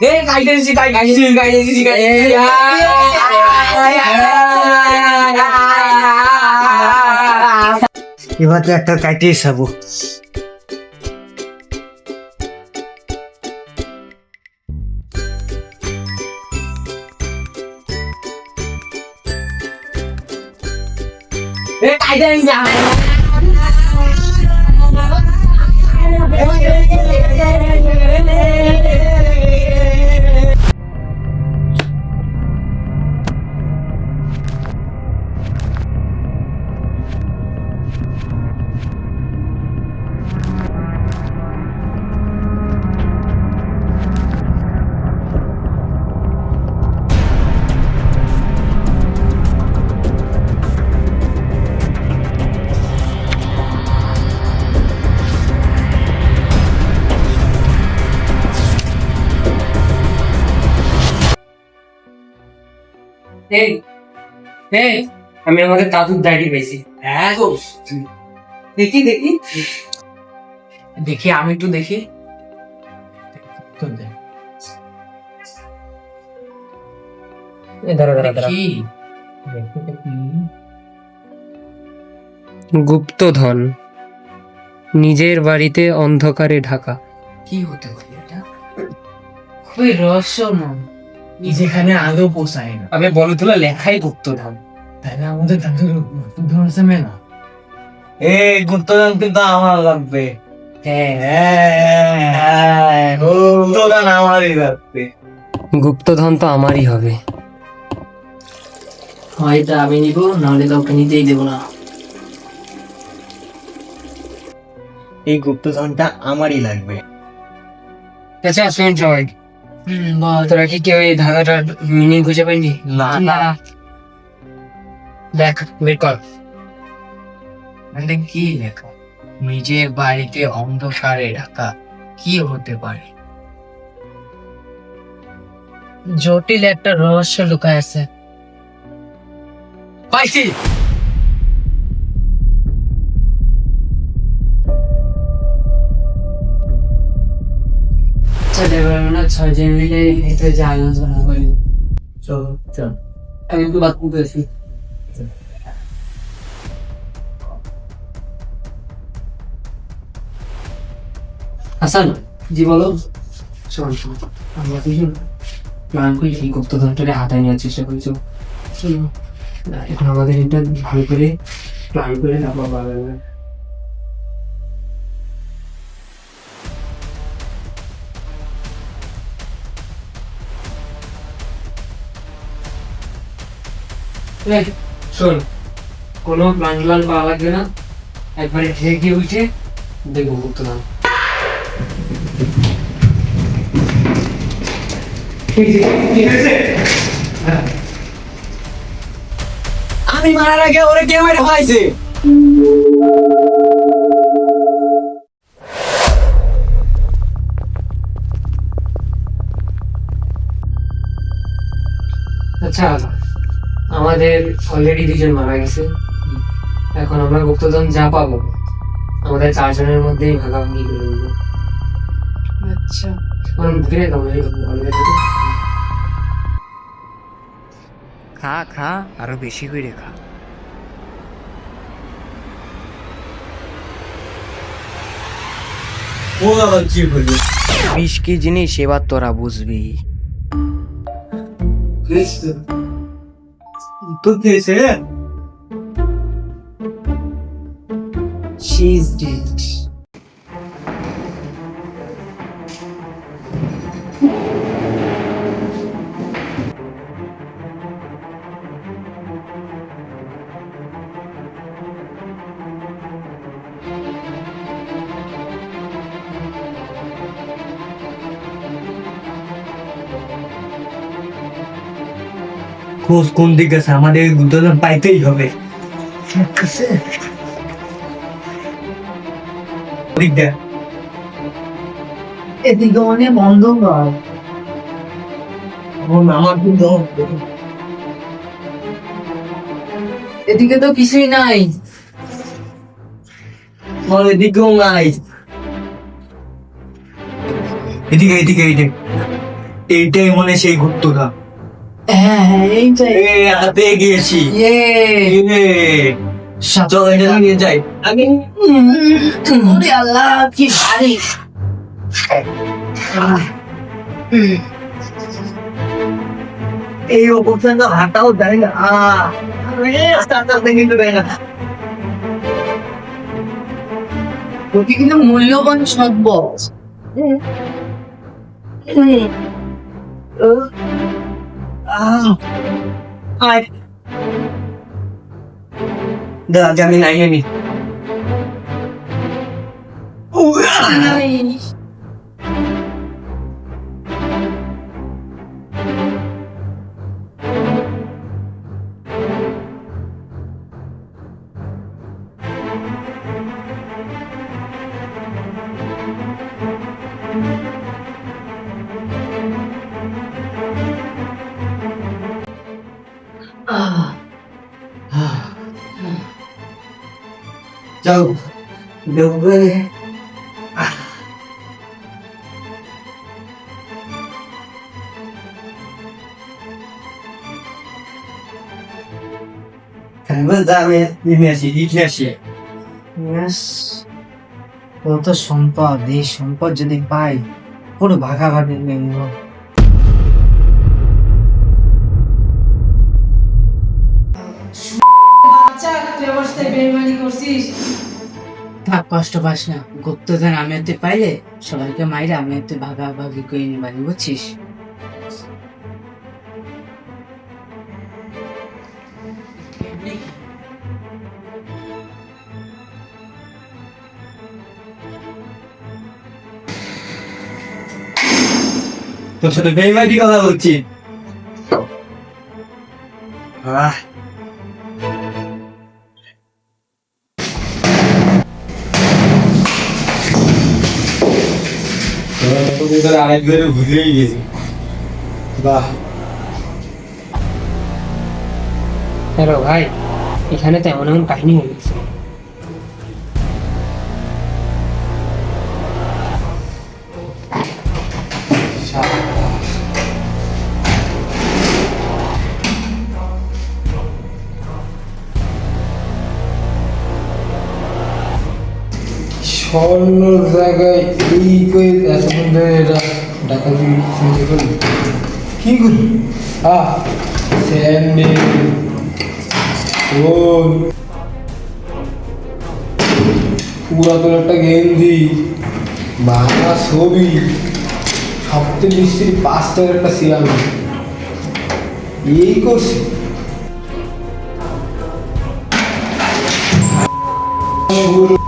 এ গাইডেন্সি গাইডেন্সি গাইডেন্সি এবার তো একটা কাটিয়ে খাব এ গাইডেন্সি এই এই আমি আমাদের দাদুর ডায়েরি পেয়েছি হ্যাঁ গো দেখি দেখি। দেখি আমি একটু দেখি। গুপ্তধন নিজের বাড়িতে অন্ধকারে ঢাকা। কি হতে পারে এটা? খুবই রহস্যময়। যেখানে আলো পোষায় না। আমি বলো তোলা লেখাই গুপ্ত গুপ্তধন তাহলে আমাদের দাদুর ধরছে না? এই গুপ্তদান কিন্তু আমার লাগবে। হ্যাঁ। আমারই লাগবে। গুপ্তধন তো আমারই হবে। হয়তো আমি নিব নাহলে কাউকে নিতেই দেবো না। এই গুপ্তধনটা আমারই লাগবে। আচ্ছা শুন সবাই বল তোরা কি কেউ এই ধাঁধাটার মিনিং খুঁজে পাইনি? না। না দেখ বের কর। মানে কি লেখা নিজের বাড়িতে অন্ধকারে ঢাকা কি হতে পারে? জটিল একটা রহস্য লুকায় আছে। পাইছি! চলে এবার না ছয় মিলে হেঁটে যে আলোচনা করি চল। চল। আমি একটু বাথরুম করেছি হাসান জি বলো। শোন শোন। আমরা দুজন প্ল্যান করে সেই গুপ্তধনটাকে হাতায় নেওয়ার চেষ্টা করেছি শোনো এখন আমাদের এটা ভালো করে প্ল্যান করে তারপর বাড়াবে শোন কোনো প্ল্যান পাওয়া লাগবে না। একবারে উঠে দেখব গুপ্তধন আমি মারার আগে ওরে কে মেরে পাইছে আচ্ছা। আমাদের অলরেডি দুজন মারা গেছে। এখন আমরা গুপ্তধন যা পাবো আমাদের চারজনের মধ্যেই ভাগাভাগি করে নেব। আচ্ছা। ফিরে খা খা আরও বেশি করে খা। ও আবার কি হলো বিষ কি জিনিস? এবার তোরা বুঝবি। তো খেয়েছে শি ইজ খোঁজ কোন দিকে আছে আমাদের গুপ্তধন পাইতেই হবে। এদিকে অনেক অন্ধকার। আমার কিন্তু এদিকে তো কিছুই নাই। এদিকেও নাই। এদিকে এদিকে এদিকে এইটাই মনে সেই গুপ্তধন হ্যাঁ এইটাই হাতে গিয়েছি। চল এটা নিয়ে যাই। আগে আল্লাহ কি ভারী। এই অবস্থায় তো হাঁটাও দেয় না। কিন্তু দেয় না। কিন্তু মূল্যবান সম্পদ Oh. Ah. Ay. Dah jamin ayah ni. Uh. Ay. Ay. আহ, আয়। দাঁড়া আমি নাই আমি যাও দেবে খেলবেন যাবে দিনে আসি দিনে আসি Yes. কত সম্পদ এই সম্পদ যদি পাই পুরো ভাগাভাগি নিয়ে নেব বাচ্চা সাথে বেইমানি করছিস? থাক কষ্ট পাস না। গুপ্তধন আমি হাতে পাইলে সবাইকে মাইরে আমি হাতে ভাগাভাগি করে নিবানি বুঝছিস? তোর সাথে বেইমানি কথা বলছি। আহ আরেক ঘরে ভুলেই গেছি। বাহ। হ্যালো ভাই এখানে তো এমন এমন কাহিনী হয়ে গেছে স্বর্ণ জায়গায় এই করে এতক্ষণ ধরে এরা ডাকাতি শুনতে করলি কি করলি আহ, স্যান্ডেল পুরাতন একটা গেঞ্জি, বাংলা ছবি, সবচেয়ে মিষ্টির পাঁচটার একটা সিয়ামি এই করছে। পুরো